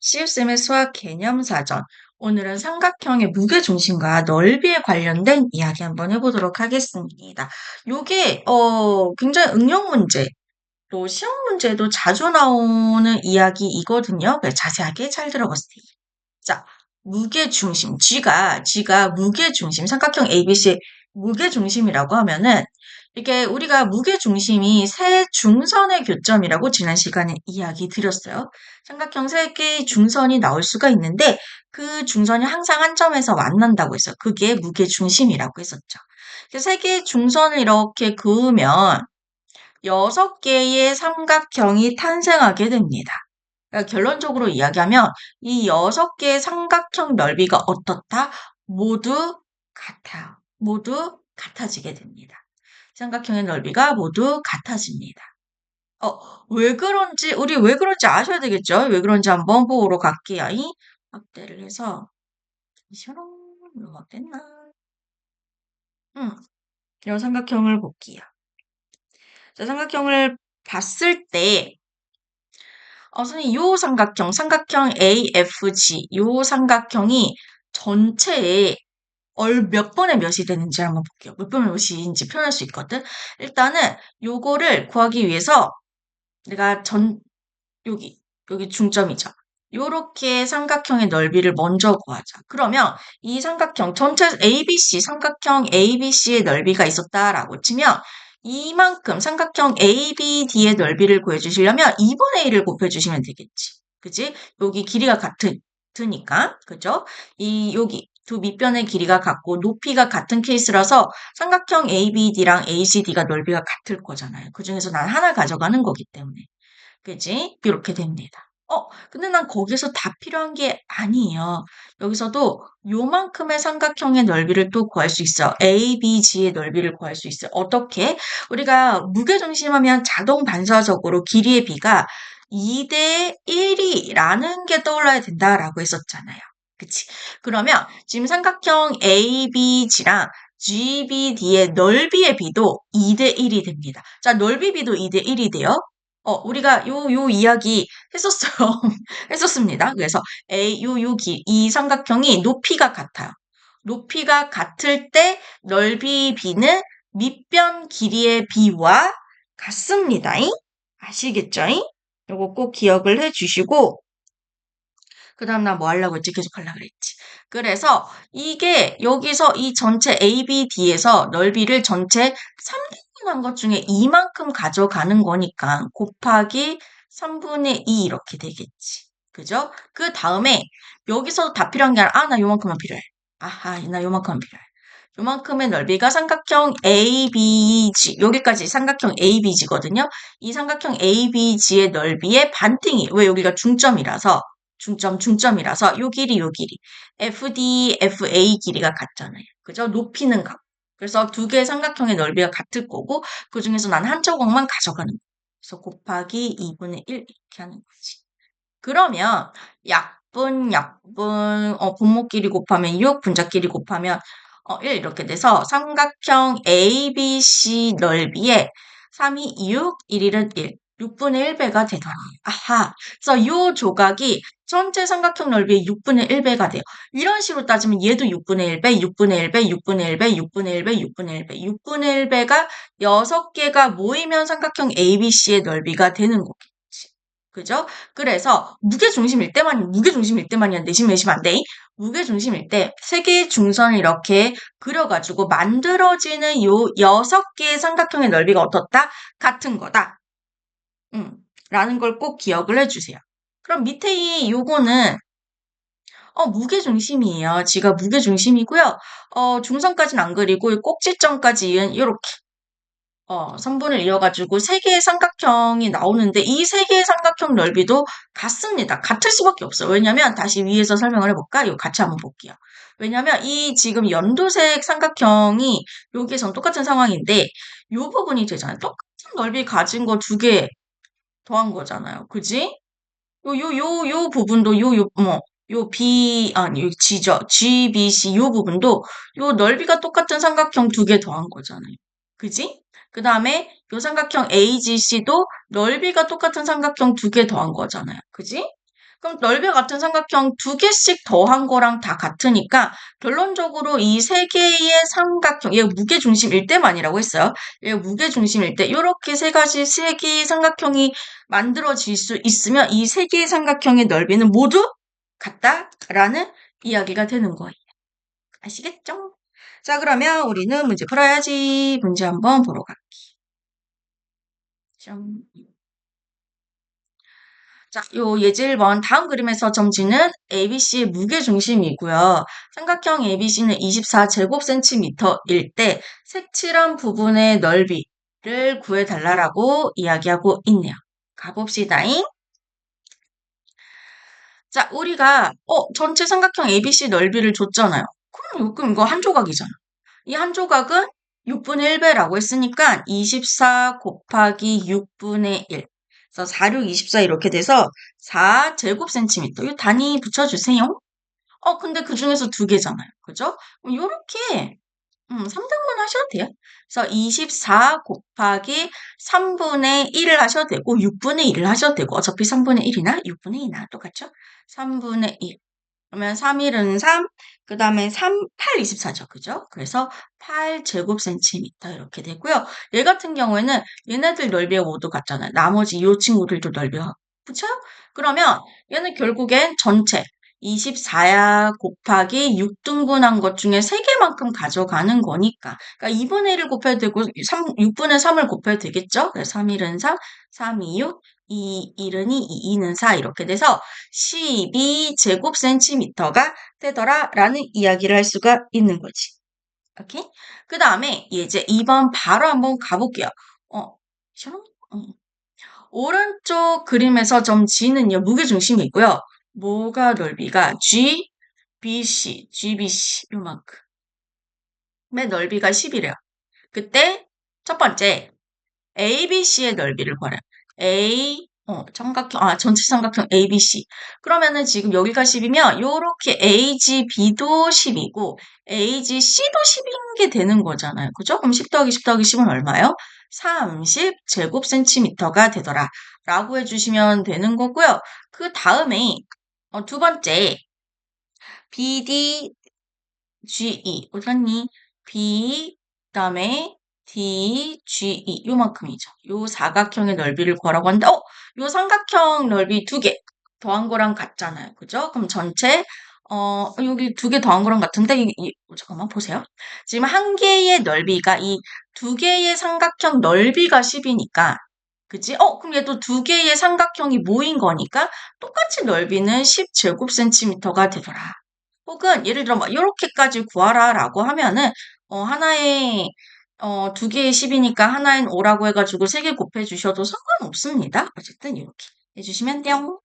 CFM의 수학 개념 사전. 오늘은 삼각형의 무게 중심과 넓이에 관련된 이야기 한번 해보도록 하겠습니다. 요게, 어, 굉장히 응용 문제, 또 시험 문제도 자주 나오는 이야기이거든요. 자세하게 잘 들어보세요. 자, 무게 중심. G가, G가 무게 중심, 삼각형 ABC의 무게 중심이라고 하면은 이게 우리가 무게중심이 세 중선의 교점이라고 지난 시간에 이야기 드렸어요. 삼각형 세 개의 중선이 나올 수가 있는데 그 중선이 항상 한 점에서 만난다고 했어요. 그게 무게중심이라고 했었죠. 세 개의 중선을 이렇게 그으면 여섯 개의 삼각형이 탄생하게 됩니다. 그러니까 결론적으로 이야기하면 이 여섯 개의 삼각형 넓이가 어떻다? 모두 같아요. 모두 같아지게 됩니다. 삼각형의 넓이가 모두 같아집니다. 어, 왜 그런지, 우리 왜 그런지 아셔야 되겠죠? 왜 그런지 한번 보러 갈게요. 이 확대를 해서, 샤롱, 뭐됐나? 음, 이런 삼각형을 볼게요. 자, 삼각형을 봤을 때, 어, 선생님, 요 삼각형, 삼각형 AFG, 요 삼각형이 전체에 얼 몇 번에 몇이 되는지 한번 볼게요. 몇 번에 몇인지 표현할 수 있거든. 일단은 요거를 구하기 위해서 내가 전 여기 여기 중점이죠. 요렇게 삼각형의 넓이를 먼저 구하자. 그러면 이 삼각형 전체 ABC 삼각형 ABC의 넓이가 있었다라고 치면 이만큼 삼각형 ABD의 넓이를 구해주시려면 2분의 1을 곱해주시면 되겠지. 그지? 여기 길이가 같으니까. 그죠? 이, 여기 두 밑변의 길이가 같고 높이가 같은 케이스라서 삼각형 ABD랑 ACD가 넓이가 같을 거잖아요. 그 중에서 난 하나 가져가는 거기 때문에. 그지? 이렇게 됩니다. 어, 근데 난 거기서 다 필요한 게 아니에요. 여기서도 요만큼의 삼각형의 넓이를 또 구할 수 있어. ABG의 넓이를 구할 수 있어. 어떻게? 우리가 무게중심하면 자동 반사적으로 길이의 비가 2대 1이라는 게 떠올라야 된다라고 했었잖아요. 그치? 그러면 지금 삼각형 ABG랑 GBD의 넓이의 비도 2대 1이 됩니다. 자, 넓이 비도 2대 1이 돼요. 어, 우리가 요, 요 이야기 했었어요. 했었습니다. 그래서 A, 요, 요 길, 이 삼각형이 높이가 같아요. 높이가 같을 때 넓이 B는 밑변 길이의 B와 같습니다. 아시겠죠? 요거 꼭 기억을 해 주시고, 그 다음 나 뭐 하려고 했지? 계속 하려고 그랬지. 그래서 이게 여기서 이 전체 ABD에서 넓이를 전체 3분의 것 중에 이만큼 가져가는 거니까 곱하기 3분의 2 이렇게 되겠지. 그죠? 그 다음에 여기서 다 필요한 게 아니라 아, 나 요만큼만 필요해. 아하, 나 요만큼만 필요해. 요만큼의 넓이가 삼각형 ABG, 여기까지 삼각형 ABG거든요. 이 삼각형 ABG의 넓이의 반띵이, 왜 여기가 중점이라서 중점, 중점이라서 요 길이, 요 길이. FD, FA 길이가 같잖아요. 그죠? 높이는 같고. 그래서 두 개의 삼각형의 넓이가 같을 거고 그 중에서 난 한 조각만 가져가는 거예요. 그래서 곱하기 2분의 1 이렇게 하는 거지. 그러면 약분, 약분, 어, 분모끼리 곱하면 6, 분자끼리 곱하면 어, 1 이렇게 돼서 삼각형 ABC 넓이에 3이 6, 1, 1은 1. 6분의 1배가 되더라. 아하. 그래서 이 조각이 전체 삼각형 넓이의 6분의 1배가 돼요. 이런 식으로 따지면 얘도 6분의 1배, 6분의 1배, 6분의 1배, 6분의 1배, 6분의 1배, 6분의 1배가 6개가 모이면 삼각형 ABC의 넓이가 되는 거겠지. 그죠? 그래서 무게중심일 때만, 무게중심일 때만이야. 내심 내심 안 돼. 무게중심일 때 세 개의 중선을 이렇게 그려가지고 만들어지는 요 6개의 삼각형의 넓이가 어떻다? 같은 거다. 음, 라는 걸 꼭 기억을 해주세요. 그럼 밑에 이 요거는 어, 무게중심이에요. 지가 무게중심이고요. 어, 중선까지는 안 그리고 꼭지점까지 이은 이렇게 어, 3분을 이어가지고 세 개의 삼각형이 나오는데 이 세 개의 삼각형 넓이도 같습니다. 같을 수밖에 없어요. 왜냐면 다시 위에서 설명을 해볼까? 이거 같이 한번 볼게요. 왜냐면 이 지금 연두색 삼각형이 여기에선 똑같은 상황인데 이 부분이 되잖아요. 똑같은 넓이 가진 거 두 개 더한 거잖아요. 그지? 요, 요, 요, 요 부분도 요, 요, 뭐, 요 B, 아니, 요 G죠. G, B, C 요 부분도 요 넓이가 똑같은 삼각형 두 개 더한 거잖아요. 그지? 그 다음에 요 삼각형 AGC도 넓이가 똑같은 삼각형 두 개 더한 거잖아요. 그지? 그럼 넓이가 같은 삼각형 두 개씩 더한 거랑 다 같으니까 결론적으로 이 세 개의 삼각형, 얘 무게중심일 때만이라고 했어요. 얘 무게중심일 때 이렇게 세 가지 세 개의 삼각형이 만들어질 수 있으면 이 세 개의 삼각형의 넓이는 모두 같다라는 이야기가 되는 거예요. 아시겠죠? 자, 그러면 우리는 문제 풀어야지. 문제 한번 보러 갈게요. 점. 자, 요 예제 1번 다음 그림에서 점지는 ABC의 무게중심이고요. 삼각형 ABC는 24제곱센티미터일 때 색칠한 부분의 넓이를 구해달라고 이야기하고 있네요. 가봅시다잉. 자, 우리가 어 전체 삼각형 ABC 넓이를 줬잖아요. 그럼, 그럼 이거 한 조각이잖아. 이 한 조각은 6분의 1배라고 했으니까 24 곱하기 6분의 1. 그래서 4, 6, 24 이렇게 돼서 4 제곱센티미터. 이 단위 붙여주세요. 어, 근데 그 중에서 두 개잖아요. 그죠? 요렇게 음, 3등분 하셔도 돼요. 그래서 24 곱하기 3분의 1을 하셔도 되고 6분의 1을 하셔도 되고 어차피 3분의 1이나 6분의 2나 똑같죠? 3분의 1. 그러면 3, 1은 3, 그 다음에 3, 8, 24죠. 그죠? 그래서 8 제곱센티미터 이렇게 되고요. 얘 같은 경우에는 얘네들 넓이가 모두 같잖아요. 나머지 이 친구들도 넓이가 그쵸? 그러면 얘는 결국엔 전체 24야 곱하기 6등분한 것 중에 3개만큼 가져가는 거니까. 그러니까 2분의 1을 곱해도 되고 3, 6분의 3을 곱해도 되겠죠? 그래서 3, 1은 3, 3, 2, 6, 2, 1은 2, 2, 2는 4 이렇게 돼서 12 제곱 센티미터가 되더라 라는 이야기를 할 수가 있는 거지. 오케이? 그 다음에 이제 2번 바로 한번 가볼게요. 어, 싫어? 어. 오른쪽 그림에서 점 G는요, 무게중심이 있고요. 뭐가 넓이가 G, BC, GBC 요만큼. 의 넓이가 10이래요. 그때 첫 번째 ABC의 넓이를 구하래요. A, 어, 삼각형, 아, 전체 삼각형 ABC. 그러면은 지금 여기가 10이면 요렇게 AGB도 10이고 AGC도 10인 게 되는 거잖아요. 그죠? 그럼 10 더하기 10 더하기 10은 얼마예요? 30 제곱센티미터가 되더라. 라고 해주시면 되는 거고요. 그 다음에 어, 두 번째 BD, GE 어디갔니? B 그 다음에 D, GE 요만큼이죠. 요 사각형의 넓이를 구하라고 하는데 어? 요 삼각형 넓이 두 개 더한 거랑 같잖아요. 그죠? 그럼 전체 어, 여기 두 개 더한 거랑 같은데, 이, 이, 잠깐만 보세요. 지금 한 개의 넓이가 이 두 개의 삼각형 넓이가 10이니까, 그치? 어, 그럼 얘도 두 개의 삼각형이 모인 거니까 똑같이 넓이는 10제곱센티미터가 되더라. 혹은 예를 들어 막 이렇게까지 구하라 라고 하면은 어, 하나에 어, 두 개의 10이니까 하나엔 5라고 해가지고 세 개 곱해 주셔도 상관없습니다. 어쨌든 이렇게 해주시면 돼요.